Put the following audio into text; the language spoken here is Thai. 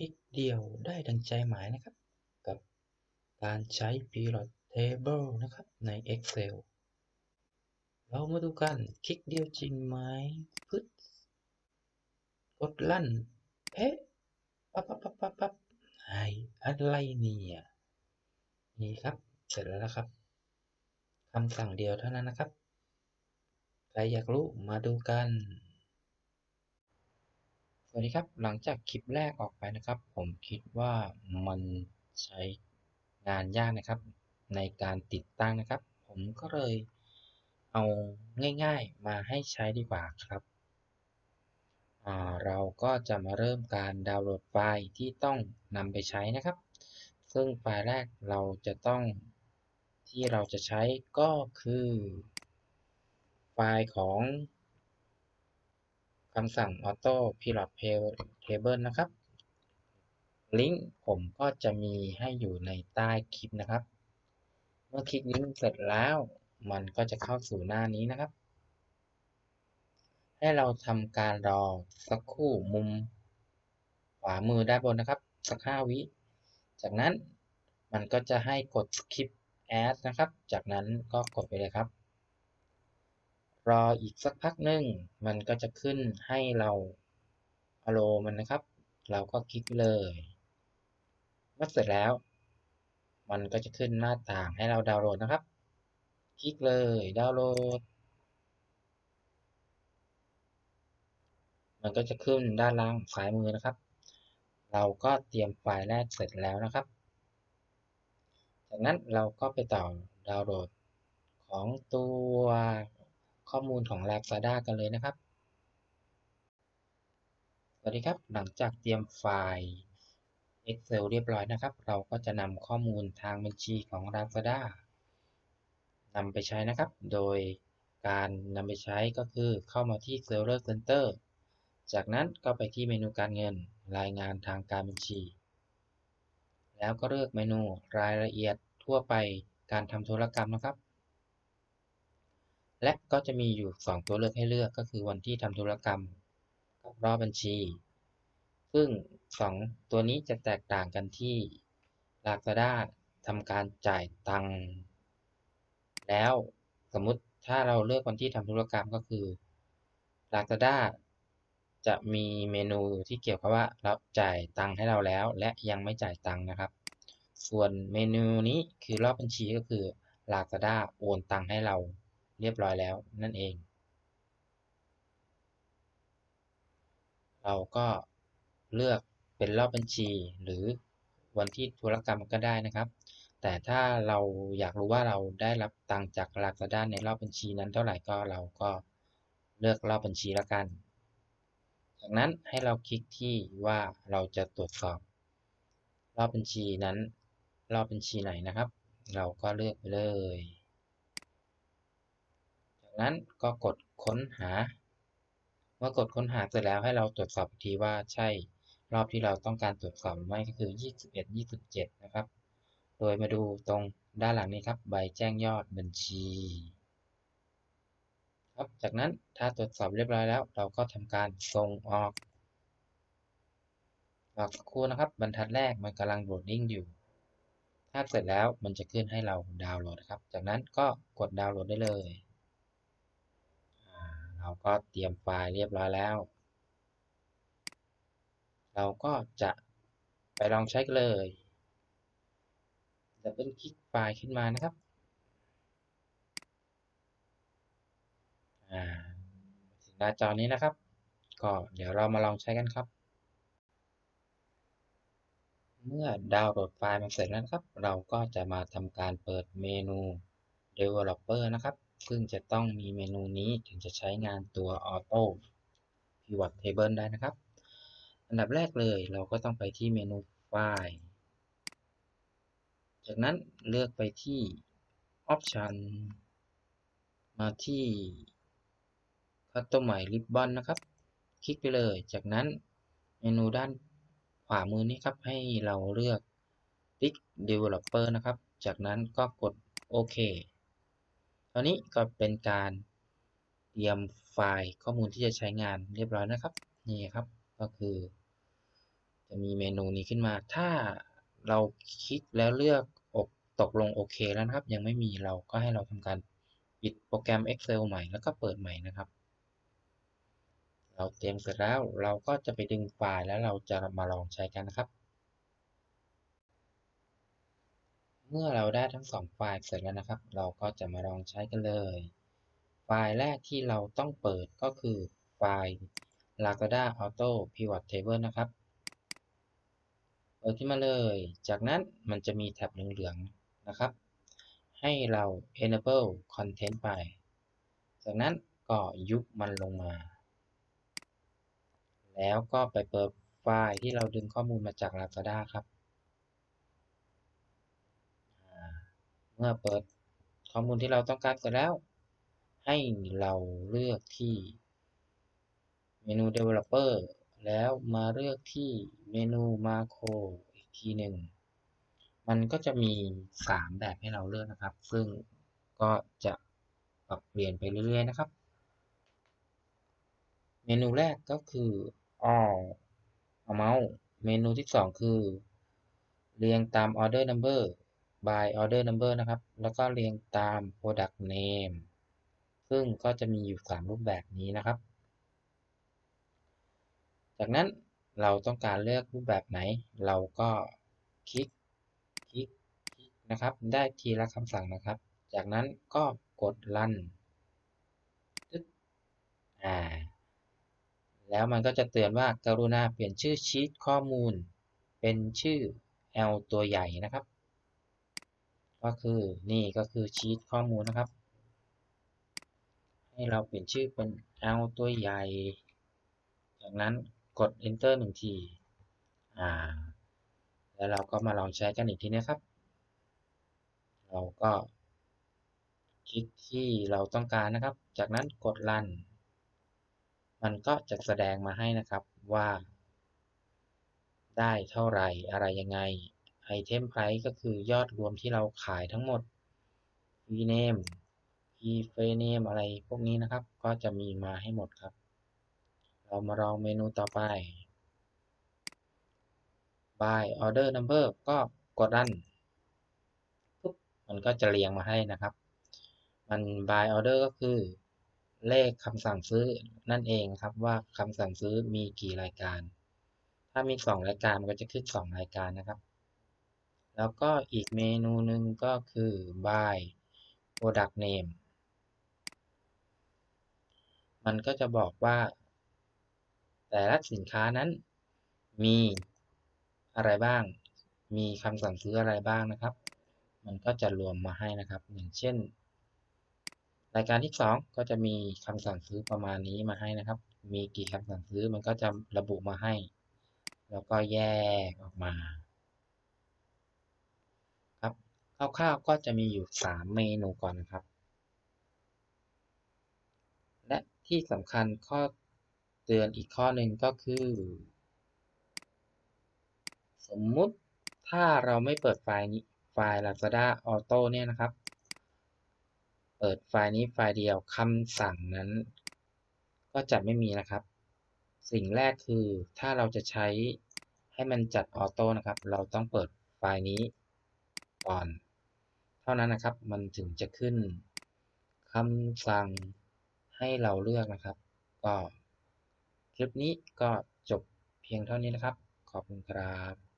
ลิกเดียวได้ดังใจหมายนะครับ กับการใช้ Pivot Table นะครับใน Excel เรามาดูกันคลิกเดียวจริงไหมพึดกดลั่นเอ๊ะปั๊บปั๊บปั๊บปั๊บปั๊บไออะไรเนี่ยนี่ครับเสร็จแล้วนะครับคำสั่งเดียวเท่านั้นนะครับ ใครอยากรู้มาดูกัน วัสดีครับ หลังจากคลิปแรกออกไปนะครับ ผมคิดว่ามันใช้งานยากนะครับ ในการติดตั้งนะครับ ผมก็เลยเอาง่ายๆมาให้ใช้ดีกว่าครับเราก็จะมาเริ่มการดาวน์โหลดไฟล์ที่ต้องนำไปใช้นะครับ ซึ่งไฟล์แรกเราจะต้องที่เราจะใช้ก็คือ ไฟล์ของ คำสั่ง auto pilot table นะครับ ลิงก์ผมก็จะมีให้อยู่ในใต้คลิปนะครับ เมื่อคลิกลิงก์เสร็จแล้วมันก็จะเข้าสู่หน้านี้นะครับ ให้เราทำการรอสักครู่มุมขวามือด้านบนนะครับ สัก5วิ จากนั้นมันก็จะให้กด skip add นะครับ จากนั้นก็กดไปเลยครับ รออีกสักพักหนึ่งมันก็จะขึ้นให้เรา allow มันนะครับ เราก็คลิกเลยเมื่อเสร็จแล้ว มันก็จะขึ้นหน้าต่างให้เราดาวน์โหลดนะครับ คลิกเลยดาวน์โหลด มันก็จะขึ้นด้านล่างซ้ายมือนะครับ เราก็เตรียมไฟล์แรกเสร็จแล้วนะครับ จากนั้นเราก็ไปต่อดาวน์โหลดของตัว ข้อมูลของ Lazada กันเลยนะครับ สวัสดีครับ หลังจากเตรียมไฟล์ Excel เรียบร้อยนะครับ เราก็จะนำข้อมูลทางบัญชีของ Lazada นำไปใช้นะครับ โดยการนำไปใช้ก็คือเข้ามาที่ Seller Center จากนั้นก็ไปที่เมนูการเงินรายงานทางการบัญชี แล้วก็เลือกเมนูรายละเอียดทั่วไปการทำธุรกรรมนะครับ และก็จะมีอยู่ 2 ตัวเลือกให้เลือกก็คือวันที่ทำธุรกรรมกับรอบบัญชี ซึ่ง 2 ตัวนี้จะแตกต่างกันที่ Lazada ทำการจ่ายตังค์แล้วสมมุติถ้าเราเลือกวันที่ทำธุรกรรมก็คือ Lazada จะมีเมนูที่เกี่ยวกับว่าเราจ่ายตังค์ให้เราแล้ว และยังไม่จ่ายตังค์นะครับ ส่วนเมนูนี้คือรอบบัญชีก็คือ Lazada โอนตังค์ให้เรา เรียบร้อยแล้วนั่นเอง เราก็เลือกเป็นรอบบัญชี หรือวันที่ธุรกรรมก็ได้นะครับ แต่ถ้าเราอยากรู้ว่าเราได้รับตังค์จาก Lazada ในรอบบัญชีนั้นเท่าไหร่ก็เราก็เลือกรอบบัญชีแล้วกัน จากนั้นให้เราคลิกที่ว่าเราจะตรวจสอบ รอบบัญชีนั้น รอบบัญชีไหนนะครับ เราก็เลือกไปเลย นั้นก็กดค้นหา เมื่อกดค้นหาเสร็จแล้วให้เราตรวจสอบทีว่าใช่รอบที่เราต้องการตรวจสอบหรือไม่ก็คือ 21 27 นะครับ โดยมาดูตรงด้านหลังนี้ครับ ใบแจ้งยอดบัญชี ครับ จากนั้นถ้าตรวจสอบเรียบร้อยแล้ว เราก็ทำการส่งออกรอสักครู่นะครับ บรรทัดแรกมันกำลังโหลดดิ้งอยู่ ถ้าเสร็จแล้วมันจะขึ้นให้เราดาวน์โหลดครับ จากนั้นก็กดดาวน์โหลดได้เลย เราก็เตรียมไฟล์เรียบร้อยแล้ว เราก็จะไปลองใช้กันเลยดับเบิลคลิกไฟล์ขึ้นมานะครับถึงหน้าจอนี้นะครับ ก็เดี๋ยวเรามาลองใช้กันครับ เมื่อดาวน์โหลดไฟล์มาเสร็จแล้วครับ เราก็จะมาทำการเปิดเมนู Developer นะครับ ซึ่งจะต้องมีเมนูนี้ถึงจะใช้งานตัว Auto Pivot Table ได้นะครับ อันดับแรกเลยเราก็ต้องไปที่เมนูไฟล์ จากนั้นเลือกไปที่ Option มาที่ Customize Ribbon นะครับ คลิกไปเลย จากนั้นเมนูด้านขวามือนี้ครับ ให้เราเลือก Pick Developer นะครับ จากนั้นก็กดโอเค ตอนนี้ก็เป็นการเตรียมไฟล์ข้อมูลที่จะใช้งานเรียบร้อยนะครับ นี่ครับ ก็คือ จะมีเมนูนี้ขึ้นมา ถ้าเราคลิกแล้วเลือกอกตกลงโอเคแล้วนะครับ ยังไม่มีเราก็ให้เราทำการปิดโปรแกรม Excel ใหม่แล้วก็เปิดใหม่นะครับ เราเตรียมเสร็จแล้วเราก็จะไปดึงไฟล์แล้วเราจะมาลองใช้กันนะครับ เมื่อเราได้ทั้งสองไฟล์เสร็จแล้วนะครับ เราก็จะมาลองใช้กันเลย ไฟล์แรกที่เราต้องเปิดก็คือไฟล์ Lagada Auto Pivot Table นะครับ เปิดขึ้นมาเลย จากนั้นมันจะมีแท็บเหลืองๆนะครับ ให้เรา enable content ไป จากนั้นก็ยุบมันลงมา แล้วก็ไปเปิดไฟล์ที่เราดึงข้อมูลมาจาก Lazada ครับ เมื่อเปิดข้อมูลที่เราต้องการเสร็จแล้ว ให้เราเลือกที่เมนู developer แล้วมาเลือกที่เมนู macro อีกทีหนึ่ง มันก็จะมี 3 แบบให้เราเลือกนะครับ ซึ่งก็จะปรับเปลี่ยนไปเรื่อยๆนะครับ เมนูแรกก็คือ all amount เมนูที่ 2 คือ เรียงตาม order number by order number นะครับ แล้วก็เรียงตาม product name ซึ่งก็จะมีอยู่ 3 รูปแบบนี้นะครับ จากนั้นเราต้องการเลือกรูปแบบไหน เราก็คลิก คลิก คลิกนะครับ ได้ทีละคำสั่งนะครับ จากนั้นก็กด run อ่า แล้วมันก็จะเตือนว่ากรุณาเปลี่ยนชื่อชีตข้อมูล เป็นชื่อ L ตัวใหญ่นะครับ ก็คือนี่ก็คือชีตข้อมูลนะครับ ให้เราเปลี่ยนชื่อเป็น L ตัวใหญ่ จากนั้นกด enter หนึ่งที อ่า แล้วเราก็มาลองใช้กันอีกทีนะครับ เราก็คลิกที่เราต้องการนะครับ จากนั้นกด run มันก็จะแสดงมาให้นะครับว่า ได้เท่าไหร่อะไรยังไง item price ก็คือยอดรวมที่เราขายทั้งหมด fee name keyframe อะไรพวกนี้นะครับ ก็จะมีมาให้หมดครับ เรามาลองเมนูต่อไป by order number ก็กด run ปุ๊บมันก็จะเรียงมาให้นะครับ มัน by order ก็คือ เลขคำสั่งซื้อนั่นเองครับว่าคำสั่งซื้อมีกี่รายการ ถ้ามี 2 รายการมันก็จะขึ้น 2 รายการนะครับ แล้วก็อีกเมนูหนึ่งก็คือ by product name มันก็จะบอกว่า แต่ละสินค้านั้นมีอะไรบ้าง มีคำสั่งซื้ออะไรบ้างนะครับ มันก็จะรวมมาให้นะครับ อย่างเช่น รายการที่ 2 ก็จะมีคำสั่งซื้อประมาณนี้มาให้นะครับ มีกี่คำสั่งซื้อมันก็จะระบุมาให้ แล้วก็แยกออกมา คร่าวๆก็จะมีอยู่ 3 เมนูก่อนนะครับ และที่สำคัญข้อเตือนอีกข้อหนึ่งก็คือ สมมุติถ้าเราไม่เปิดไฟล์นี้ไฟล์ Lazada Auto เนี่ยนะครับ เปิดไฟล์นี้ไฟล์เดียวคำสั่งนั้น ก็จะไม่มีนะครับ สิ่งแรกคือถ้าเราจะใช้ให้มันจัดออโต้นะครับ เราต้องเปิดไฟล์นี้ก่อน ท่านั้นนะครับ มันถึงจะขึ้นคำสั่งให้เราเลือกนะครับ ก็คลิปนี้ก็จบเพียงเท่านี้นะครับ ขอบคุณครับ